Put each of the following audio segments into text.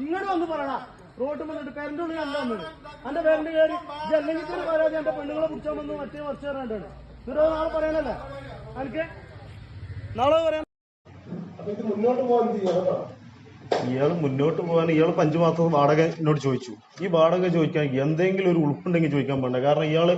ഇങ്ങോട്ട് വന്ന് പറയണ? റോഡ് വന്നിട്ട് പേരന്റ് ഉള്ളിൽ അല്ല വന്നത് എന്റെ പേരന്റ് കയറി ജല്ലെങ്കിൽ പരാതി എന്റെ പെണ്ണുങ്ങളെ പിടിച്ചാൽ വന്ന് മറ്റേ കുറച്ച് കണ്ടാണ്. എന്നിട്ട് നാളെ പറയാനല്ലേ എനിക്ക് നാളെ പറയാൻ മുന്നോട്ട് പോകാൻ ചെയ്യാം? ഇയാൾ മുന്നോട്ട് പോകാൻ ഇയാൾ അഞ്ചു മാസം വാടക എന്നോട് ചോദിച്ചു. ഈ വാടക ചോദിക്കാൻ എന്തെങ്കിലും ഒരു ഉൾപ്പുണ്ടെങ്കിൽ ചോദിക്കാൻ പാടില്ല കാരണം ഇയാൾ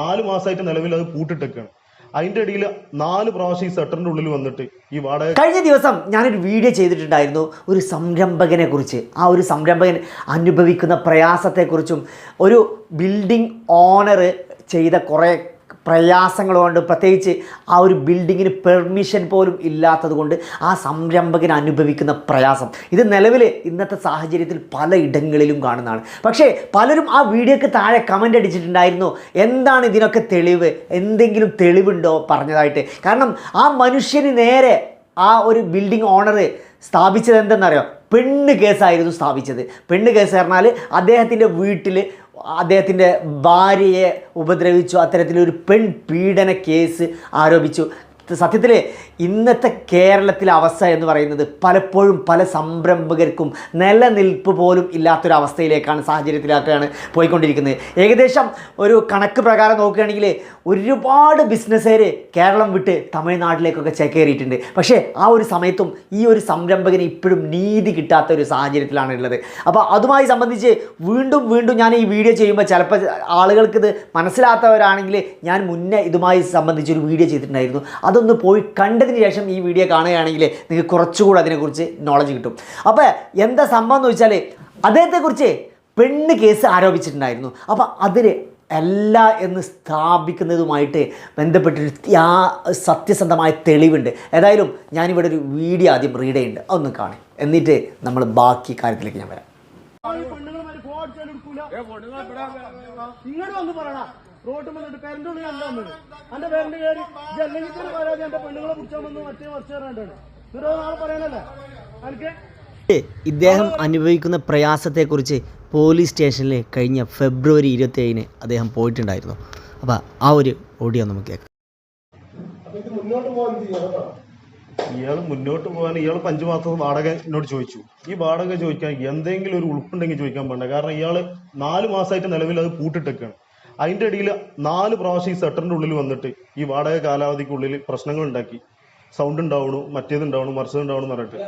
നാല് മാസമായിട്ട് നിലവിൽ അത് പൂട്ടിട്ടൊക്കെയാണ്. അതിന്റെ ഇടയിൽ നാല് പ്രാവശ്യം ഈ സെട്ടറിന്റെ ഉള്ളിൽ വന്നിട്ട് ഈ വാടക കഴിഞ്ഞ ദിവസം ഞാനൊരു വീഡിയോ ചെയ്തിട്ടുണ്ടായിരുന്നു ഒരു സംരംഭകനെ കുറിച്ച്. ആ ഒരു സംരംഭകൻ അനുഭവിക്കുന്ന പ്രയാസത്തെക്കുറിച്ചും ഒരു ബിൽഡിംഗ് ഓണർ ചെയ്ത കുറേ പ്രയാസങ്ങൾ കൊണ്ട് പ്രത്യേകിച്ച് ആ ഒരു ബിൽഡിങ്ങിന് പെർമിഷൻ പോലും ഇല്ലാത്തത് കൊണ്ട് ആ സംരംഭകൻ അനുഭവിക്കുന്ന പ്രയാസം. ഇത് നിലവിൽ ഇന്നത്തെ സാഹചര്യത്തിൽ പല ഇടങ്ങളിലും കാണുന്നതാണ്. പക്ഷേ പലരും ആ വീഡിയോക്ക് താഴെ കമന്റ് അടിച്ചിട്ടുണ്ടായിരുന്നു. എന്താണ് ഇതിനൊക്കെ തെളിവ്? എന്തെങ്കിലും തെളിവുണ്ടോ പറഞ്ഞതായിട്ട്. കാരണം ആ മനുഷ്യന് നേരെ ആ ഒരു ബിൽഡിംഗ് ഓണർ സ്ഥാപിച്ചത് എന്തെന്നറിയോ? പെണ്ണ് കേസായിരുന്നു സ്ഥാപിച്ചത്. പെണ്ണ് കേസ് പറഞ്ഞാൽ അദ്ദേഹത്തിന്റെ വീട്ടിൽ അദ്ദേഹത്തിന്റെ ഭാര്യയെ ഉപദ്രവിച്ചു. അത്തരത്തിലൊരു പെൺ പീഡന കേസ് ആരോപിച്ചു. സത്യത്തിൽ ഇന്നത്തെ കേരളത്തിലെ അവസ്ഥ എന്ന് പറയുന്നത് പലപ്പോഴും പല സംരംഭകർക്കും നിലനിൽപ്പ് പോലും ഇല്ലാത്തൊരവസ്ഥയിലേക്കാണ് സാഹചര്യത്തിലേക്കാണ് പോയിക്കൊണ്ടിരിക്കുന്നത്. ഏകദേശം ഒരു കണക്ക് പ്രകാരം നോക്കുകയാണെങ്കിൽ ഒരുപാട് ബിസിനസ്സുകാർ കേരളം വിട്ട് തമിഴ്നാട്ടിലേക്കൊക്കെ ചേക്കേറിയിട്ടുണ്ട്. പക്ഷേ ആ ഒരു സമയത്തും ഈ ഒരു സംരംഭകന് ഇപ്പോഴും നീതി കിട്ടാത്ത ഒരു സാഹചര്യത്തിലാണ് ഉള്ളത്. അപ്പോൾ അതുമായി സംബന്ധിച്ച് വീണ്ടും വീണ്ടും ഞാൻ ഈ വീഡിയോ ചെയ്യുമ്പോൾ ചിലപ്പോൾ ആളുകൾക്ക് ഇത് മനസ്സിലാത്തവരാണെങ്കിൽ ഞാൻ മുന്നേ ഇതുമായി സംബന്ധിച്ചൊരു വീഡിയോ ചെയ്തിട്ടുണ്ടായിരുന്നു. അതൊന്ന് പോയി കണ്ടതിന് ശേഷം ഈ വീഡിയോ കാണുകയാണെങ്കിൽ നിങ്ങൾക്ക് കുറച്ചുകൂടി അതിനെക്കുറിച്ച് നോളജ് കിട്ടും. അപ്പോൾ എന്താ സംഭവം എന്ന് വെച്ചാൽ അദ്ദേഹത്തെക്കുറിച്ച് പെണ്ണ് കേസ് ആരോപിച്ചിട്ടുണ്ടായിരുന്നു. അപ്പോൾ അതിൽ അല്ല എന്ന് സ്ഥാപിക്കുന്നതുമായിട്ട് ബന്ധപ്പെട്ടൊരു ആ സത്യസന്ധമായ തെളിവുണ്ട്. ഏതായാലും ഞാനിവിടെ ഒരു വീഡിയോ ആദ്യം റീഡ് ചെയ്യുന്നുണ്ട്. അതൊന്ന് കാണും എന്നിട്ട് നമ്മൾ ബാക്കി കാര്യത്തിലേക്ക് ഞാൻ വരാം. റോഡ് വന്നിട്ട് പേരന്റെ ഉള്ളിൽ അല്ല വന്നത് എന്റെ പേരന്റ് കയറി. ജല്ലെങ്കിൽ തന്നെ പരാതി എന്റെ പെണ്ണുങ്ങളെ പിടിച്ചാൽ വന്ന് മറ്റേ വർഷം കണ്ടാണ്. എന്നിട്ട് നാളെ പറയാനല്ലേ എനിക്ക് ഇദ്ദേഹം അനുഭവിക്കുന്ന പ്രയാസത്തെക്കുറിച്ച് പോലീസ് സ്റ്റേഷനിൽ കഴിഞ്ഞ ഫെബ്രുവരി ഇരുപത്തി ഏഴിന് അദ്ദേഹം പോയിട്ടുണ്ടായിരുന്നു. അപ്പോൾ ആ ഒരു ഓഡിയോ നമുക്ക് കേൾക്കാം. മുന്നോട്ട് പോകാൻ ചെയ്യാം ഇയാൾ മുന്നോട്ട് പോകാൻ ഇയാൾ അഞ്ചു മാസം വാടക എന്നോട് ചോദിച്ചു. ഈ വാടക ചോദിക്കാൻ എന്തെങ്കിലും ഒരു ഉൾപ്പുണ്ടെങ്കിൽ ചോദിക്കാൻ പാടില്ല കാരണം ഇയാൾ നാല് മാസമായിട്ട് നിലവിൽ അത് പൂട്ടിട്ടൊക്കെയാണ് അതിന്റെ ഇടയിൽ നാല് പ്രാവശ്യം ഈ സെട്ടറിന്റെ ഉള്ളിൽ വന്നിട്ട് ഈ വാടക കാലാവധിക്കുള്ളിൽ പ്രശ്നങ്ങൾ ഉണ്ടാക്കി. സൗണ്ട് ഉണ്ടാവണു മറ്റേത് ഉണ്ടാവണു മറിച്ചത് ഉണ്ടാവണു എന്ന് പറഞ്ഞിട്ട്.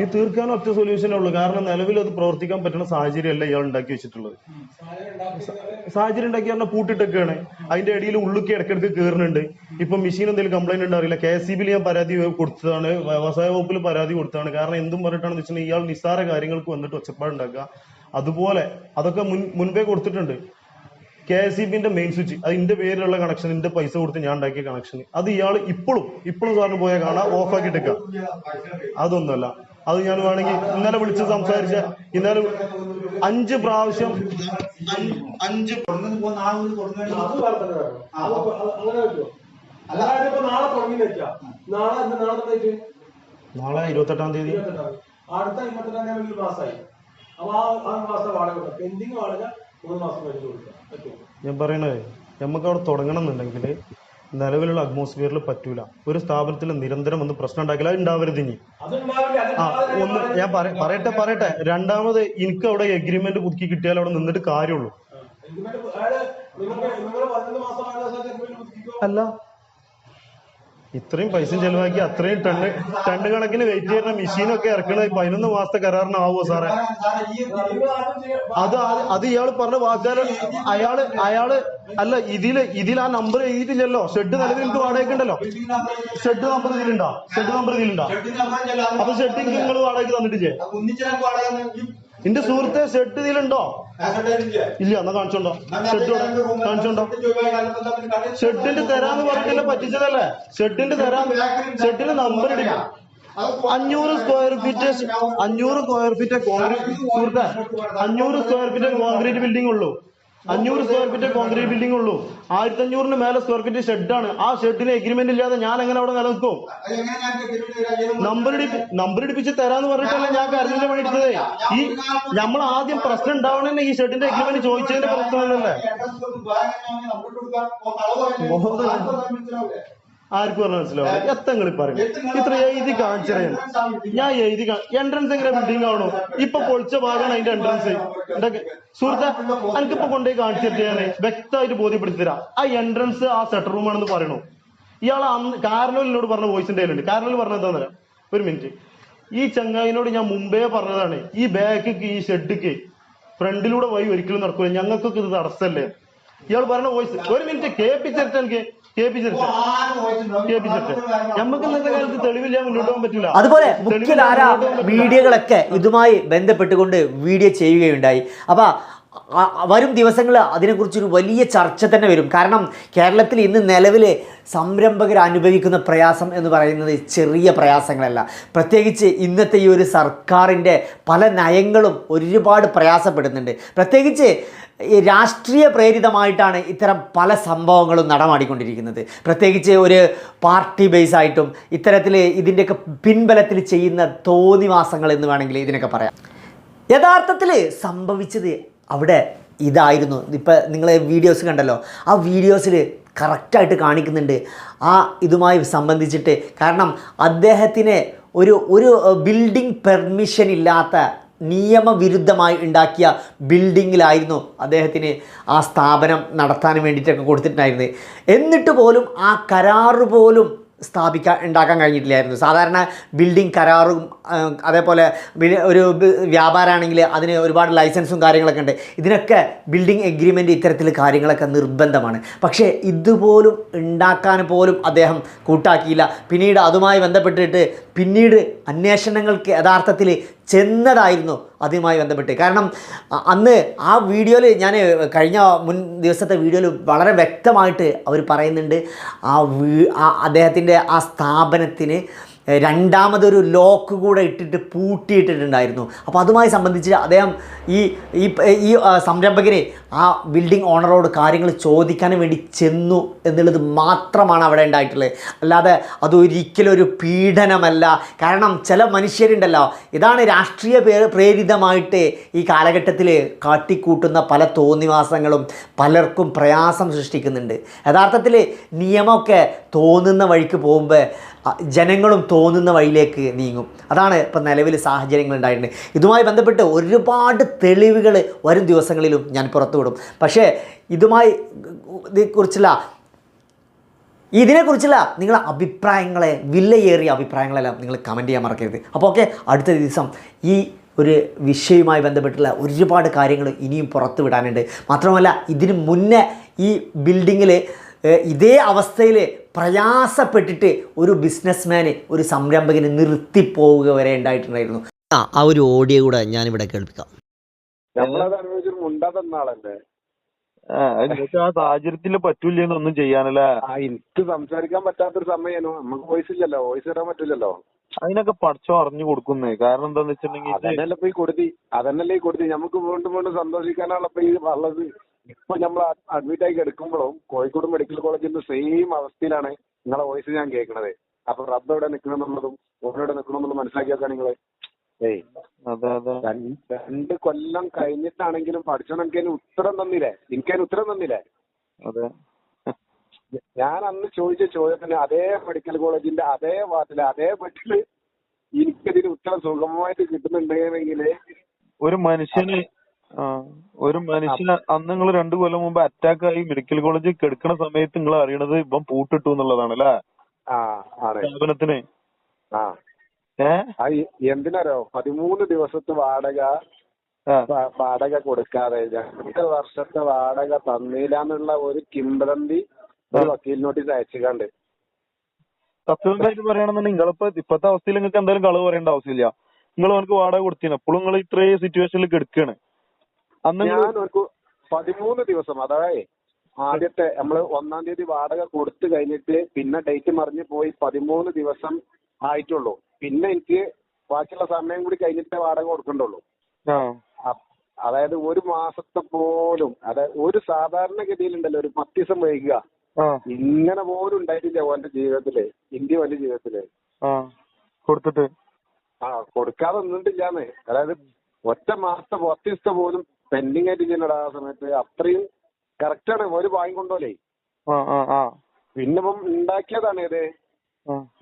ഈ തീർക്കാൻ ഒറ്റ സൊല്യൂഷനേ ഉള്ളൂ. കാരണം നിലവിൽ അത് പ്രവർത്തിക്കാൻ പറ്റുന്ന സാഹചര്യമല്ല ഇയാൾ ഉണ്ടാക്കി വെച്ചിട്ടുള്ളത്. സാഹചര്യം ഉണ്ടാക്കി പറഞ്ഞാൽ പൂട്ടിട്ടൊക്കെയാണ്. അതിന്റെ ഇടയിൽ ഉള്ളുക്കി ഇടയ്ക്കിടയ്ക്ക് കയറുന്നുണ്ട് ഇപ്പൊ മെഷീൻ എന്തെങ്കിലും കംപ്ലൈന്റ് ഉണ്ടാവില്ല കെ എസ് ഞാൻ പരാതി കൊടുത്തതാണ്. വ്യവസായ വകുപ്പിൽ പരാതി കൊടുത്തതാണ്. കാരണം എന്തും പറഞ്ഞിട്ടാണെന്ന് വെച്ചിട്ടുണ്ടെങ്കിൽ ഇയാൾ നിസ്സാര കാര്യങ്ങൾക്ക് വന്നിട്ട് ഒച്ചപ്പാടുണ്ടാക്കുക അതുപോലെ അതൊക്കെ മുൻ മുൻപേ കൊടുത്തിട്ടുണ്ട്. കെ എസ് ഇ ബിന്റെ മെയിൻ സ്വിച്ച് അത് ഇന്റെ പേരിലുള്ള കണക്ഷൻ ഇന്റെ പൈസ കൊടുത്ത് ഞാൻ ഉണ്ടാക്കിയ കണക്ഷൻ അത് ഇയാൾ ഇപ്പോഴും ഇപ്പോഴും സാറിന് പോയാൽ കാണാം ഓഫ് എടുക്കാം. അതൊന്നുമല്ല. അത് ഞാൻ വേണമെങ്കിൽ ഇന്നലെ വിളിച്ച് സംസാരിച്ച ഇന്നലെ അഞ്ച് പ്രാവശ്യം അഞ്ച് നാളെ ഇരുപത്തെട്ടാം തീയതി. അടുത്ത ഇരുപത്തെട്ടാം തീയതി പാസ്സായി അപ്പൊ ആ ആ മാസത്തെ വാടക കൊടുക്കാം. പെൻഡിങ് വാടക മൂന്ന് മാസം കഴിഞ്ഞ് കൊടുക്കാം. പറ്റുമോ ഞാൻ പറയണത് നമുക്ക് അവിടെ തുടങ്ങണം എന്നുണ്ടെങ്കിൽ നിലവിലുള്ള അറ്റ്മോസ്ഫിയറിൽ പറ്റൂല. ഒരു സ്ഥാപനത്തിൽ നിരന്തരം ഒന്ന് പ്രശ്നം ഉണ്ടാക്കില്ല അത് ഉണ്ടാവരുത് ഇനി. ആ ഒന്ന് ഞാൻ പറ- പറയട്ടെ പറയട്ടെ. രണ്ടാമത് എനിക്ക് അവിടെ എഗ്രിമെന്റ് പുതുക്കി കിട്ടിയാൽ അവിടെ നിന്നിട്ട് കാര്യമുള്ളൂ. എഗ്രിമെന്റ് അയാൾ നിങ്ങൾക്ക് നിങ്ങൾ പതിനൊന്ന് മാസം ആയ ദിവസം എഗ്രിമെന്റ് പുതുക്കിക്കോ അല്ല ഇത്രയും പൈസ ചെലവാക്കി അത്രയും ടണ്ണ് ടണ്ണ് കണക്കിന് വെയിറ്റ് ചെയ്യുന്ന മെഷീനൊക്കെ ഇറക്കണത് പതിനൊന്ന് മാസത്തെ കരാറിനാവോ സാറേ? അത് അത് ഇയാൾ പറഞ്ഞ വാക്കാൽ അയാൾ അയാൾ അല്ല ഇതിൽ ഇതിൽ ആ നമ്പർ എഴുതിയിട്ടില്ലല്ലോ. ഷെഡ് നിലവിൽ നിങ്ങൾക്ക് വാടകയ്ക്ക് ഉണ്ടല്ലോ. ഷെഡ് നമ്പർ ഇതിലുണ്ടോ? ഷെഡ് നമ്പർ ഇതിലുണ്ടോ? അപ്പൊ ഷെഡ് നിങ്ങൾ വാടകയ്ക്ക് തന്നിട്ടില്ലേ? എന്റെ സുഹൃത്തെ ഷെഡ് ഇതിലുണ്ടോ? ഇല്ല. എന്നാ കാണിച്ചോണ്ടോ? ഷെഡ് കാണിച്ചോണ്ടോ? ഷെഡിന്റെ തരാന്ന് പറഞ്ഞിട്ട് പറ്റിച്ചതല്ലേ? ഷെഡിന്റെ തരാൻ ഷെഡിന്റെ നമ്പർ ഇടില്ല അഞ്ഞൂറ് സ്ക്വയർ ഫീറ്റ് അഞ്ഞൂറ് സ്ക്വയർ ഫീറ്റ് കോൺക്രീറ്റ് സുഹൃത്തെ അഞ്ഞൂറ് സ്ക്വയർ ഫീറ്റ് കോൺക്രീറ്റ് ബിൽഡിംഗ് ഉള്ളൂ. അഞ്ഞൂറ് സ്ക്വയർ ഫീറ്റ് കോൺക്രീറ്റ് ബിൽഡിംഗ് ഉള്ളൂ. ആയിരത്തി അഞ്ഞൂറിന് മേലെ സ്ക്വയർ ഫീറ്റ് ഷെഡാണ് ആ ഷെഡിന് എഗ്രിമെന്റ് ഇല്ലാതെ ഞാൻ എങ്ങനെ അവിടെ നിലനിൽക്കും? നമ്പർ നമ്പറിടിപ്പിച്ച് തരാന്ന് പറഞ്ഞിട്ടല്ല ഞാൻ കരുതിന്റെ പണി എടുത്തത്? ഈ നമ്മൾ ആദ്യം പ്രശ്നം ഉണ്ടാവണേ ഈ ഷെഡിന്റെ എഗ്രിമെന്റ് ചോദിച്ചതിന്റെ പ്രശ്നമല്ലേ ആർക്കും പറഞ്ഞു മനസ്സിലാവും? എത്തങ്ങൾ പറയും ഇത്ര എഴുതി കാണിച്ചറിയാൻ ഞാൻ. എഴുതി എൻട്രൻസ് എങ്ങനെ ബിൽഡിംഗ് ആവണോ? ഇപ്പൊ പൊളിച്ച ഭാഗമാണ് അതിന്റെ എൻട്രൻസ് സുഹൃത്തെ എനിക്കിപ്പോ കൊണ്ടുപോയി കാണിച്ചിട്ട് ഞാൻ വ്യക്തമായിട്ട് ബോധ്യപ്പെടുത്തി തരാം. ആ എൻട്രൻസ് ആ സെറ്റർ റൂം ആണെന്ന് പറയണു? ഇയാൾ അന്ന് കാരണോലിനോട് പറഞ്ഞ വോയിസിന്റെ കയ്യിലുണ്ട്. കാരണോൽ പറഞ്ഞ എന്താ എന്താണെന്ന് ഒരു മിനിറ്റ് ഈ ചങ്ങായിനോട് ഞാൻ മുമ്പേ പറഞ്ഞതാണ്. ഈ ബാക്ക് ഈ ഷെഡിക്ക് ഫ്രണ്ടിലൂടെ വഴി ഒരിക്കലും നടക്കൂല. ഞങ്ങൾക്കൊക്കെ ഇത് തടസ്സല്ലേ ഇയാൾ പറഞ്ഞ വോയിസ് ഒരു മിനിറ്റ് കേൾപ്പിച്ചിട്ട് എനിക്ക് കേൾപ്പിച്ചിട്ട് പറ്റില്ല അതുപോലെ മുഖ്യധാര. മീഡിയകളൊക്കെ ഇതുമായി ബന്ധപ്പെട്ടുകൊണ്ട് വീഡിയോ ചെയ്യുകയുണ്ടായി. അപ്പോൾ വരും ദിവസങ്ങൾ അതിനെക്കുറിച്ചൊരു വലിയ ചർച്ച തന്നെ വരും. കാരണം കേരളത്തിൽ ഇന്ന് നിലവിൽ സംരംഭകർ അനുഭവിക്കുന്ന പ്രയാസം എന്ന് പറയുന്നത് ചെറിയ പ്രയാസങ്ങളല്ല. പ്രത്യേകിച്ച് ഇന്നത്തെ ഈ ഒരു സർക്കാരിന്റെ പല നയങ്ങളും ഒരുപാട് പ്രയാസപ്പെടുന്നുണ്ട്. പ്രത്യേകിച്ച് രാഷ്ട്രീയ പ്രേരിതമായിട്ടാണ് ഇത്തരം പല സംഭവങ്ങളും നടമാടിക്കൊണ്ടിരിക്കുന്നത്. പ്രത്യേകിച്ച് ഒരു പാർട്ടി ബേസ് ആയിട്ടും ഇത്തരത്തിൽ ഇതിന്റെയൊക്കെ പിൻബലത്തിൽ ചെയ്യുന്ന തോന്നിവാസങ്ങൾ എന്ന് വേണമെങ്കിൽ ഇതിനൊക്കെ പറയാം. യഥാർത്ഥത്തിൽ സംഭവിച്ചത് അവിടെ ഇതായിരുന്നു. ഇപ്പം നിങ്ങൾ വീഡിയോസ് കണ്ടല്ലോ. ആ വീഡിയോസിൽ കറക്റ്റായിട്ട് കാണിക്കുന്നുണ്ട്. ആ ഇതുമായി സംബന്ധിച്ചിട്ട് കാരണം അദ്ദേഹത്തിന് ഒരു ഒരു ബിൽഡിംഗ് പെർമിഷൻ ഇല്ലാത്ത നിയമവിരുദ്ധമായി ഉണ്ടാക്കിയ ബിൽഡിങ്ങിലായിരുന്നു അദ്ദേഹത്തിന് ആ സ്ഥാപനം നടത്താൻ വേണ്ടിയിട്ടൊക്കെ കൊടുത്തിട്ടുണ്ടായിരുന്നത്. എന്നിട്ട് പോലും ആ കരാറ് പോലും സ്ഥാപിക്കാൻ ഉണ്ടാക്കാൻ കഴിഞ്ഞിട്ടില്ലായിരുന്നു. സാധാരണ ബിൽഡിംഗ് കരാറും അതേപോലെ ഒരു വ്യാപാരമാണെങ്കിൽ അതിന് ഒരുപാട് ലൈസൻസും കാര്യങ്ങളൊക്കെ ഉണ്ട്. ഇതിനൊക്കെ ബിൽഡിംഗ് എഗ്രിമെന്റ് ഇത്തരത്തിൽ കാര്യങ്ങളൊക്കെ നിർബന്ധമാണ്. പക്ഷേ ഇതുപോലും ഉണ്ടാക്കാൻ പോലും അദ്ദേഹം കൂട്ടാക്കിയില്ല. പിന്നീട് അതുമായി ബന്ധപ്പെട്ടിട്ട് പിന്നീട് അന്വേഷണങ്ങൾക്ക് യഥാർത്ഥത്തിൽ ചെന്നതായിരുന്നു അതുമായി ബന്ധപ്പെട്ട്. കാരണം അന്ന് ആ വീഡിയോയിൽ ഞാൻ കഴിഞ്ഞ മുൻ ദിവസത്തെ വീഡിയോയിൽ വളരെ വ്യക്തമായിട്ട് അവർ പറയുന്നുണ്ട് ആ വീ അദ്ദേഹത്തിന്റെ ആ സ്ഥാപനത്തിന് രണ്ടാമതൊരു ലോക്ക് കൂടെ ഇട്ടിട്ട് പൂട്ടിയിട്ടിട്ടുണ്ടായിരുന്നു. അപ്പോൾ അതുമായി സംബന്ധിച്ച് അദ്ദേഹം ഈ ഈ ഈ ആ, ആ ബിൽഡിംഗ് ഓണറോട് കാര്യങ്ങൾ ചോദിക്കാൻ വേണ്ടി ചെന്നു എന്നുള്ളത് മാത്രമാണ് അവിടെ ഉണ്ടായിട്ടുള്ളത്. അല്ലാതെ അതൊരിക്കലും ഒരു പീഡനമല്ല. കാരണം ചില മനുഷ്യരുണ്ടല്ലോ ഇതാണ് രാഷ്ട്രീയ പ്രേരിതമായിട്ട് ഈ കാലഘട്ടത്തിൽ കാട്ടിക്കൂട്ടുന്ന പല തോന്നിവാസങ്ങളും പലർക്കും പ്രയാസം സൃഷ്ടിക്കുന്നുണ്ട്. യഥാർത്ഥത്തിൽ നിയമമൊക്കെ തോന്നുന്ന വഴിക്ക് പോകുമ്പോൾ ജനങ്ങളും തോന്നുന്ന വഴിയിലേക്ക് നീങ്ങും. അതാണ് ഇപ്പം നിലവിൽ സാഹചര്യങ്ങൾ ഉണ്ടായിട്ടുണ്ട് ഇതുമായി ബന്ധപ്പെട്ട് ഒരുപാട് തെളിവുകൾ വരും ദിവസങ്ങളിലും ഞാൻ പുറത്തുവിടും. പക്ഷേ ഇതുമായി ഇതേക്കുറിച്ചുള്ള ഇതിനെക്കുറിച്ചുള്ള നിങ്ങളുടെ അഭിപ്രായങ്ങളെ വിലയേറിയ അഭിപ്രായങ്ങളെല്ലാം നിങ്ങൾ കമന്റ് ചെയ്യാൻ മറക്കരുത്. അപ്പോൾ ഓക്കെ അടുത്ത ദിവസം ഈ ഒരു വിഷയവുമായി ബന്ധപ്പെട്ടുള്ള ഒരുപാട് കാര്യങ്ങൾ ഇനിയും പുറത്തു വിടാനുണ്ട് മാത്രമല്ല ഇതിന് മുന്നേ ഈ ബിൽഡിങ്ങിൽ ഇതേ അവസ്ഥയിൽ പ്രയാസപ്പെട്ടിട്ട് ഒരു ബിസിനസ്മാന് ഒരു സംരംഭകന് നിർത്തിപ്പോവുക വരെ ഉണ്ടായിട്ടുണ്ടായിരുന്നു. ആ ആ ഒരു ഓഡിയോ കൂടെ ഞാനിവിടെ കേൾപ്പിക്കാം. ആ, സാഹചര്യത്തിൽ പറ്റൂല പറ്റൂലെന്നൊന്നും ചെയ്യാനല്ലേ? ആ എനിക്ക് സംസാരിക്കാൻ പറ്റാത്തൊരു സമയനു നമുക്ക് വോയിസ് ഇല്ലല്ലോ വോയിസ് ഇടാൻ പറ്റില്ലല്ലോ അതിനൊക്കെ പഠിച്ചോ അറിഞ്ഞു കൊടുക്കുന്നേ. കാരണം എന്താന്ന് വെച്ചിട്ടുണ്ടെങ്കിൽ അതന്നല്ലേ ഇപ്പൊ കൊടുത്തി അതന്നല്ലേ കൊടുത്തി നമുക്ക് വീണ്ടും വീണ്ടും സന്തോഷിക്കാനുള്ള ഇപ്പൊ ഈ ഉള്ളത്. ഇപ്പൊ നമ്മൾ അഡ്മിറ്റ് ആയി എടുക്കുമ്പോഴും കോഴിക്കോട് മെഡിക്കൽ കോളേജിൽ നിന്ന് സെയിം അവസ്ഥയിലാണ് നിങ്ങളെ വോയിസ് ഞാൻ കേൾക്കുന്നത് അപ്പൊ റബ്ബ് എവിടെ നിൽക്കണമെന്നുള്ളതും ഓരോടെ നിൽക്കണമെന്നുള്ളതും മനസ്സിലാക്കി വെക്കാൻ നിങ്ങൾ. ഏയ് രണ്ട് കൊല്ലം കഴിഞ്ഞിട്ടാണെങ്കിലും പഠിച്ചോ എനിക്ക് അതിന് ഉത്തരം തന്നില്ലേ? എനിക്ക് അതിന് ഉത്തരം തന്നില്ലേ? ഞാൻ അന്ന് ചോദിച്ച ചോദ്യത്തിന് അതേ മെഡിക്കൽ കോളേജിന്റെ അതേ വാർഡിൽ അതേ ബെഡിൽ എനിക്കതിന് ഉത്തരം സുഗമമായിട്ട് കിട്ടുന്നുണ്ടെങ്കിൽ ഒരു മനുഷ്യന് ആ, ഒരു മനുഷ്യന് അന്ന് നിങ്ങൾ രണ്ട് കൊല്ലം മുമ്പ് അറ്റാക്ക് ആയി മെഡിക്കൽ കോളേജിൽ കിടക്കണ സമയത്ത് നിങ്ങൾ അറിയണത് ഇവൻ പൂട്ടിട്ടു എന്നുള്ളതാണ് അല്ലേ സ്ഥാപനത്തിന്. എന്തിനറിയോ പതിമൂന്ന് ദിവസത്തെ വാടക വാടക കൊടുക്കാതെ രണ്ട് വർഷത്തെ വാടക തന്നില്ല എന്നുള്ള ഒരു കിംബദന്തി ഒരു വക്കീൽ നോട്ടീസ് അയച്ചുകാണ്ട്. സത്യസന്ധമായിട്ട് പറയുകയാണെന്നുണ്ടെങ്കിൽ നിങ്ങളിപ്പോ ഇപ്പത്തെ അവസ്ഥയിൽ നിങ്ങൾക്ക് എന്തായാലും കളവ് പറയേണ്ട ആവശ്യമില്ല. നിങ്ങൾ അവർക്ക് വാടക കൊടുത്തിന്. അപ്പോഴും നിങ്ങൾ ഇത്രയും സിറ്റുവേഷനിൽ നിങ്ങൾ ഞാൻ ഒരു പതിമൂന്ന് ദിവസം അതായത് ആദ്യത്തെ നമ്മൾ ഒന്നാം തീയതി വാടക കൊടുത്തു കഴിഞ്ഞിട്ട് പിന്നെ ഡേറ്റ് മറിഞ്ഞു പോയി പതിമൂന്ന് ദിവസം ആയിട്ടുള്ളൂ. പിന്നെ എനിക്ക് ബാക്കിയുള്ള സമയം കൂടി കഴിഞ്ഞിട്ടേ വാടക കൊടുക്കണ്ടുള്ളൂ. അതായത് ഒരു മാസത്തെ പോലും അതായത് ഒരു സാധാരണഗതിയിലുണ്ടല്ലോ ഒരു പത്ത് ദിവസം വൈകുക ഇങ്ങനെ പോലും ഉണ്ടായിട്ടില്ല ഓന്റെ ജീവിതത്തിൽ ഇന്ത്യ ഓന്റെ ജീവിതത്തിൽ. ആ. കൊടുത്തിട്ട്. ആ കൊടുക്കാതെ നിന്നിട്ടില്ലാന്ന്. അതായത് ഒറ്റ മാസത്തെ പത്ത് ദിവസത്തെ പോലും പെൻഡിങ് ആയിട്ട് ചെയ്യുന്നടാ ആ സമയത്ത്. അത്രയും കറക്റ്റ് ആണ്. ഒരു വാങ്ങി കൊണ്ടോലേ. പിന്നെ ഇപ്പം ഉണ്ടാക്കിയതാണ് ഇത്.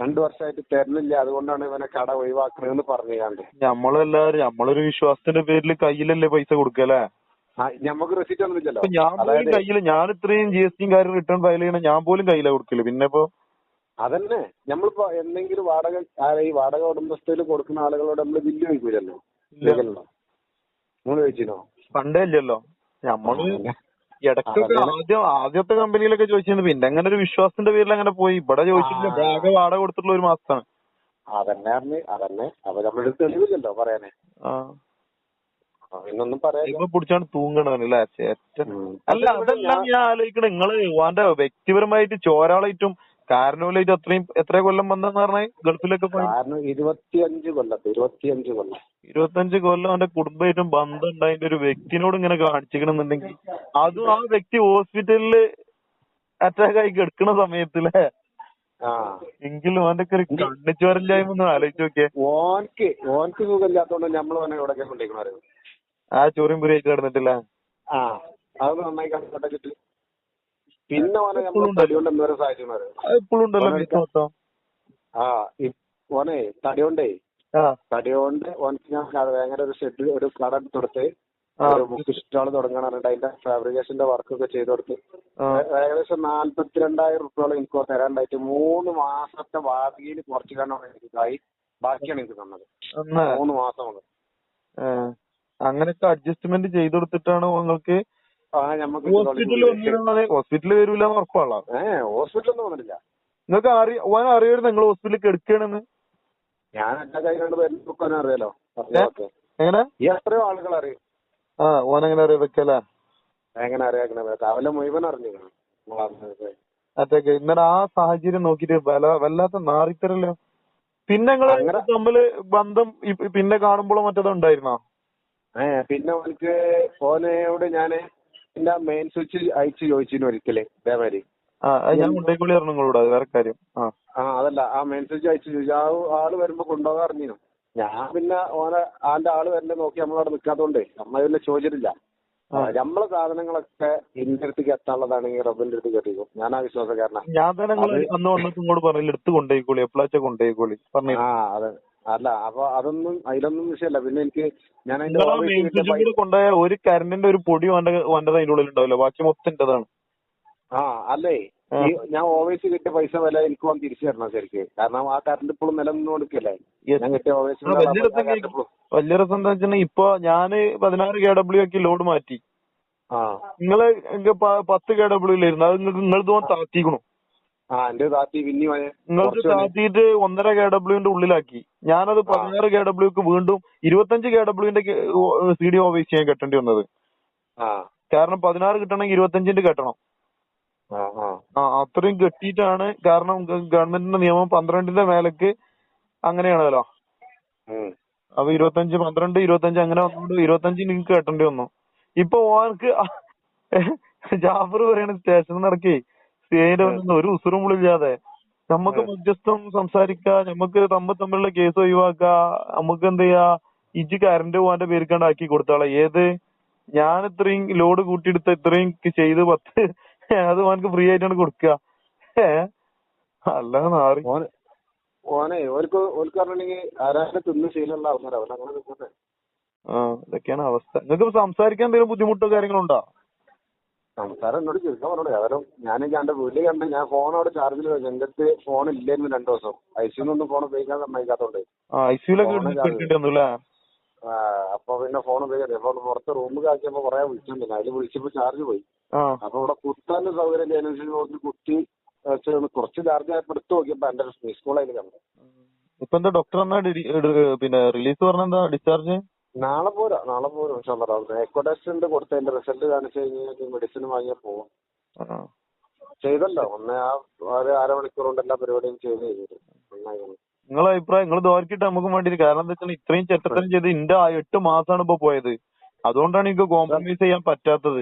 രണ്ടു വർഷമായിട്ട് തരുന്നില്ല. അതുകൊണ്ടാണ് ഇവനെ കട ഒഴിവാക്കണെന്ന് പറഞ്ഞാണ്ട് നമ്മളെല്ലാരും നമ്മളൊരു വിശ്വാസത്തിന്റെ പേരിൽ കയ്യിലല്ലേ പൈസ കൊടുക്കല്ലേ ഞമ്മക്ക് റെസിറ്റ് ഒന്നുമില്ലല്ലോ. ഞാൻ പോലും കയ്യിൽ ഞാൻ ഇത്രയും ജി എസ് ടിയും കാര്യം റിട്ടേൺ ഫയൽ ചെയ്യണ ഞാൻ പോലും കയ്യിലാ കൊടുക്കൽ. പിന്നെ ഇപ്പൊ അതന്നെ. നമ്മളിപ്പോ എന്തെങ്കിലും വാടക ഈ വാടക ഉടമസ്ഥയിൽ കൊടുക്കുന്ന ആളുകളോട് നമ്മൾ ബില്ല് ചോദിക്കൂലല്ലോ. ചോദിച്ചിരുന്നോ നിങ്ങൾ ചോദിച്ചിനോ പണ്ടേ ഇല്ലല്ലോ നമ്മൾ ഇടയ്ക്കൊക്കെ ആദ്യം ആദ്യത്തെ കമ്പനിയിലൊക്കെ ചോദിച്ചിരുന്നു പിന്നെ അങ്ങനെ ഒരു വിശ്വാസത്തിന്റെ പേരിൽ അങ്ങനെ പോയി. ഇവിടെ ചോദിച്ചില്ല ആ. ആകെ വാടക കൊടുത്തിട്ടുള്ള ഒരു മാസത്താണ് അതന്നെ അതന്നെ. അപ്പൊ നമ്മുടെ അടുത്ത് തെളിവില്ലല്ലോ പറയാനേ. പറയാനില്ല. പിടിച്ചാണ് തൂങ്ങണല്ലേ അല്ല? അതെല്ലാം ഞാൻ ആലോചിക്കണേ? നിങ്ങൾ ഓന്റെ വ്യക്തിപരമായിട്ട് ചോരാളായിട്ടും കാരണവലായിട്ട് അത്രയും എത്ര കൊല്ലം വന്നെന്ന് പറഞ്ഞാൽ ഗൾഫിലൊക്കെ പോയി? കാരണം ഇരുപത്തിയഞ്ച് കൊല്ലത്ത് ഇരുപത്തിയഞ്ച് കൊല്ലം. ഇരുപത്തഞ്ച് കൊല്ലം അവന്റെ കുടുംബമായിട്ടും ബന്ധം ഉണ്ടായിട്ട് ഒരു വ്യക്തിനോട് ഇങ്ങനെ കാണിച്ചിക്കണെന്നുണ്ടെങ്കിൽ അതും ആ വ്യക്തി ഹോസ്പിറ്റലിൽ അറ്റാക്ക് ആയി കിടക്കുന്ന സമയത്തിലെ. ആ. എങ്കിലും അവന്റെ ഒക്കെ ഒരു കണ്ണിച്ചോരല്ലായ്മ ഒന്ന് ആലോചിച്ച് നോക്കിയേ. ഓൻക്ക് ഓൻക്ക് സുഖമില്ലാത്തോണ്ട് നമ്മൾ ഓനെ കൊണ്ടിരിക്കണത് ആ ചോറിയും പുരിയായിട്ട് കിടന്നിട്ടില്ല. ആ. അത് നന്നായി കണ്ടിട്ട് പിന്നെ ഓനെ നമ്മൾ ഇപ്പോഴും തടി കൊണ്ട് എന്തോരം മൊത്തം ആ ഓനെ തടി കൊണ്ടേ ആ. തടി കൊണ്ട് ഓനക്ക് ഞാൻ ഭയങ്കര ഒരു ഷെഡ് ഒരു കട എടുത്ത് കൊടുത്ത്. ഒരു ബുക്ക് സ്റ്റാൾ തുടങ്ങണം പറഞ്ഞിട്ട് അതിന്റെ ഫാബ്രിക്കേഷന്റെ വർക്കൊക്കെ ചെയ്ത് കൊടുത്ത് ഏകദേശം നാല്പത്തിരണ്ടായിരം റുപ്യോളം എനിക്ക് തരാണ്ടായിട്ട് മൂന്ന് മാസത്തെ വാടകയിൽ കുറച്ച് കാരണം ഇതായി ബാക്കിയാണ് എനിക്ക് തന്നത്. മൂന്ന് മാസം കൊണ്ട്. അങ്ങനെയൊക്കെ അഡ്ജസ്റ്റ്മെന്റ് ചെയ്ത് കൊടുത്തിട്ടാണ് നിങ്ങൾക്ക് ഹോസ്പിറ്റലിൽ വന്നിരുന്നത് ഹോസ്പിറ്റലിൽ വരൂല എന്ന് ഉറപ്പാണല്ലോ ഏ ഹോസ്പിറ്റലൊന്നും വന്നിട്ടില്ല. നിങ്ങൾക്ക് അറിയ ഓൻ അറിയായിരുന്നു നിങ്ങൾ ഹോസ്പിറ്റലിൽ കിടക്കുകയാണെന്ന് ഞാൻ എന്റെ കൈ കണ്ട് വരുന്ന അറിയാലോ. എങ്ങനെ? എത്രയോ ആളുകൾ അറിയും. ആ ഓൻ എങ്ങനെ അറിയാം വെക്കല്ലേ എങ്ങനെ അറിയാക്കണത് രാവിലെ മുഴുവൻ അറിഞ്ഞിരിക്കണം. അതൊക്കെ ഇന്നലെ ആ സാഹചര്യം നോക്കിട്ട് വല്ല വല്ലാത്ത നാറിത്തരല്ലോ? പിന്നെ നിങ്ങൾ തമ്മിൽ ബന്ധം പിന്നെ കാണുമ്പോഴോ മറ്റേതോ ഉണ്ടായിരുന്നോ? ഏ പിന്നെ ഓനക്ക് ഫോനോട് ഞാൻ എന്റെ മെയിൻ സ്വിച്ച് അയച്ച് ചോദിച്ചിരുന്നു ഒരിക്കൽ ഇതേമാതിരി ആ അത് ഞാൻ കൊണ്ടേക്കുള്ളി പറഞ്ഞു നിങ്ങളോട് അത് വേറെ കാര്യം. ആ. ആ അതല്ല ആ മെയിൻ സ്വിച്ച് അയച്ചു ചോദിച്ചു. ആ ആൾ വരുമ്പോ കൊണ്ടുപോകാൻ അറിഞ്ഞിരുന്നു. ഞാൻ പിന്നെ ഓനെ ആന്റെ ആൾ വരണ്ടേ നോക്കി നമ്മളവിടെ നിൽക്കാത്തോണ്ടേ നമ്മളെ പിന്നെ ചോദിച്ചിട്ടില്ല. നമ്മളെ സാധനങ്ങളൊക്കെ എന്റെ അടുത്തേക്ക് എത്താനുള്ളതാണെങ്കിൽ റബ്ബിന്റെ അടുത്തേക്ക് എത്തിക്കും. ഞാൻ ആ വിശ്വാസക്കാരനാ. ഞാൻ തന്നെ അന്ന് വന്നിട്ട് ഇങ്ങോട്ട് പറഞ്ഞില്ല എടുത്ത് കൊണ്ടേക്കോളി എപ്പോഴാച്ചാ കൊണ്ടേക്കോളി പറഞ്ഞു ആ അതെ. അല്ല അപ്പൊ അതൊന്നും അതിലൊന്നും വിഷയമല്ല പിന്നെ എനിക്ക് ഞാൻ അതിന്റെ നിങ്ങൾ ആ ഓഫീസിൽ മെയിൻ കിട്ടിയ സ്വിച്ചും പൈസ കൂടി കൊണ്ടുപോയ ഒരു കരണ്ടിന്റെ ഒരു പൊടി വന്റെ അതിന്റെ ഉള്ളിൽ ഉണ്ടാവില്ല? ബാക്കി മൊത്തം എന്റേതാണ് ആ അല്ലേ? ഈ ഞാൻ ഓവേസ് കിട്ടിയ പൈസ വില എനിക്ക് വന്ന് തിരിച്ചു തരണം ശരിക്ക്. കാരണം ആ കറണ്ട് ഇപ്പോഴും നിലനിന്ന് കൊടുക്കല്ലേ. ഞാൻ കിട്ടിയ ഓവേസ് വലിയ രസം എന്താ വെച്ചാൽ ഇപ്പൊ ഞാൻ പതിനാറ് കെ ഡബ്ല്യു ആക്കി ലോഡ് മാറ്റി. ആ. നിങ്ങൾ പത്ത് കെ ഡബ്ല്യു ഇല്ലായിരുന്നു. അത് നിങ്ങൾ താത്തിക്കണു. നിങ്ങൾക്ക് താത്തിയിട്ട് ഒന്നര കെ ഡബ്ല്യുവിന്റെ ഉള്ളിലാക്കി. ഞാനത് പതിനാറ് കെ ഡബ്ല്യുക്ക് വീണ്ടും ഇരുപത്തഞ്ച് കെ ഡബ്ല്യുവിന്റെ സി ഡി ഓഫീസ് ഞാൻ കെട്ടേണ്ടി വന്നത്. കാരണം പതിനാറ് കിട്ടണമെങ്കിൽ ഇരുപത്തഞ്ചിന്റെ കെട്ടണം. ആ അത്രയും കെട്ടിയിട്ടാണ് കാരണം ഗവൺമെന്റിന്റെ നിയമം പന്ത്രണ്ടിന്റെ മേലക്ക് അങ്ങനെയാണല്ലോ. അപ്പൊ ഇരുപത്തഞ്ച് പന്ത്രണ്ട് ഇരുപത്തഞ്ച് അങ്ങനെ വന്നുകൊണ്ട് ഇരുപത്തഞ്ച് നിങ്ങൾക്ക് കെട്ടേണ്ടി വന്നു. ഇപ്പൊ ഓനക്ക് ജാഫർ പറയണ സ്റ്റേഷനിൽ നടക്കേ സേന്റെ ഒരു ഉസുറും ഇല്ലാതെ നമുക്ക് മധ്യസ്ഥം സംസാരിക്കാ നമുക്ക് തമ്മിൽ തമ്മിലുള്ള കേസ് ഒഴിവാക്കാ നമുക്ക് എന്ത് ചെയ്യാ ഇജ് കറണ്ട് പോവാന്റെ പേരിക്കാണ്ട് ആക്കി കൊടുത്താളെ. ഏത്? ഞാൻ ഇത്രയും ലോഡ് കൂട്ടിയെടുത്ത് ഇത്രയും ചെയ്ത് പത്ത് അത് ഓനക്ക് ഫ്രീ ആയിട്ടാണ് കൊടുക്കുക ഏഹ് അല്ല നാറി. ഓന് ഓർക്ക് ഓർക്ക് പറഞ്ഞിട്ടുണ്ടെങ്കിൽ ആരാണ്ട് തിന്ന് ശീലമുള്ള ആൾക്കാരാ. അവൻ അങ്ങനെ നിൽക്കട്ടെ ആ ഇതൊക്കെയാണ് അവസ്ഥ. നിങ്ങൾക്ക് സംസാരിക്കാൻ എന്തെങ്കിലും ബുദ്ധിമുട്ടോ കാര്യങ്ങളോ ഉണ്ടോ? സംസാരം എന്നോട് ചോദിക്കാൻ പറഞ്ഞോളൂ. കാരണം ഞാൻ എന്റെ വീട്ടിൽ കണ്ട് ഞാൻ ഫോൺ അവിടെ ചാർജിൽ വെച്ചു. എന്റെ അടുത്ത് ഫോൺ ഇല്ലായിരുന്നു രണ്ടു ദിവസം. ഐസിന്നൊന്നും ഫോൺ ഉപയോഗിക്കാൻ സമ്മതിക്കാത്തോണ്ട്. അപ്പൊ പിന്നെ ഫോൺ ഉപയോഗിക്കാം അപ്പൊ പുറത്ത് റൂമിൽ ആക്കിയപ്പോ കുറെ വിളിച്ചിട്ടുണ്ട് അതിൽ വിളിച്ചപ്പോ ചാർജ് പോയി. അപ്പൊ ഇവിടെ കുത്താന്റെ സൗകര്യം ചെയ്യുന്നതിനനുസരിച്ച് നോക്കി കുത്തി കുറച്ച് ചാർജ് ആയപ്പോ എടുത്ത് നോക്കിയപ്പോ എന്റെ മിസ് കോൾ അതിൽ കണ്ടു ഇപ്പൊ എന്താ ഡോക്ടർ എന്നാ പിന്നെ റിലീസ് പറഞ്ഞ എന്താ ഡിസ്ചാർജ് നാളെ പോരാ നാളെ പോരും എക്കോ ടെസ്റ്റ് ഉണ്ട് കൊടുത്തതിന്റെ റിസൾട്ട് കാണിച്ചു കഴിഞ്ഞാൽ മെഡിസിൻ വാങ്ങിയാൽ പോകും ചെയ്തല്ലോ. ഒന്ന് ആ ഒരു അരമണിക്കൂർ കൊണ്ട് എല്ലാ പരിപാടിയും ചെയ്ത് കഴിഞ്ഞിട്ട് നന്നായി നിങ്ങളെ അഭിപ്രായം നിങ്ങൾ ദ്വാരക്കിട്ട് നമുക്ക് വേണ്ടി കാരണം എന്താ വെച്ചാൽ ഇത്രയും ചെറ്റത്തരം ചെയ്ത് ഇന്റെ ആ എട്ട് മാസമാണ് ഇപ്പൊ പോയത്. അതുകൊണ്ടാണ് എനിക്ക് കോംപ്രമൈസ് ചെയ്യാൻ പറ്റാത്തത്.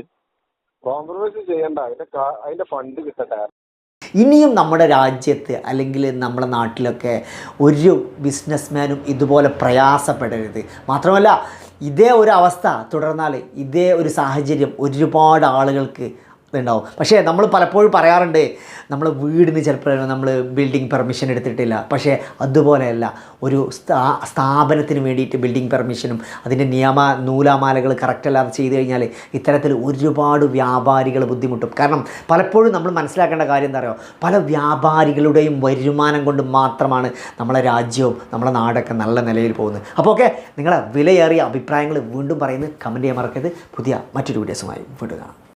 കോംപ്രമൈസ് ചെയ്യണ്ട. അതിന്റെ അതിന്റെ ഫണ്ട് കിട്ടട്ടെ. ഇനിയും നമ്മുടെ രാജ്യത്ത് അല്ലെങ്കിൽ നമ്മുടെ നാട്ടിലൊക്കെ ഒരു ബിസിനസ്മാനും ഇതുപോലെ പ്രയാസപ്പെടരുത്. മാത്രമല്ല ഇതേ ഒരു അവസ്ഥ തുടർന്നാൽ ഇതേ ഒരു സാഹചര്യം ഒരുപാട് ആളുകൾക്ക് ഇതുണ്ടാവും പക്ഷേ നമ്മൾ പലപ്പോഴും പറയാറുണ്ട് നമ്മൾ വീടിന് ചിലപ്പോൾ നമ്മൾ ബിൽഡിംഗ് പെർമിഷൻ എടുത്തിട്ടില്ല. പക്ഷേ അതുപോലെയല്ല ഒരു സ്ഥാ സ്ഥാപനത്തിന് വേണ്ടിയിട്ട് ബിൽഡിംഗ് പെർമിഷനും അതിന്റെ നിയമ നൂലാമാലകൾ കറക്റ്റ് അല്ലാതെ ചെയ്ത് കഴിഞ്ഞാൽ ഇത്തരത്തിൽ ഒരുപാട് വ്യാപാരികൾ ബുദ്ധിമുട്ടും. കാരണം പലപ്പോഴും നമ്മൾ മനസ്സിലാക്കേണ്ട കാര്യം എന്താ പറയുക പല വ്യാപാരികളുടെയും വരുമാനം കൊണ്ട് മാത്രമാണ് നമ്മളെ രാജ്യവും നമ്മളെ നാടൊക്കെ നല്ല നിലയിൽ പോകുന്നത്. അപ്പോൾ ഓക്കെ നിങ്ങളെ വിലയേറിയ അഭിപ്രായങ്ങൾ വീണ്ടും പറയുന്നത് കമന്റ് ചെയ്യാൻ മറക്കരുത്. പുതിയ മറ്റൊരു വീഡിയോസുമായി വീണ്ടും കാണാം.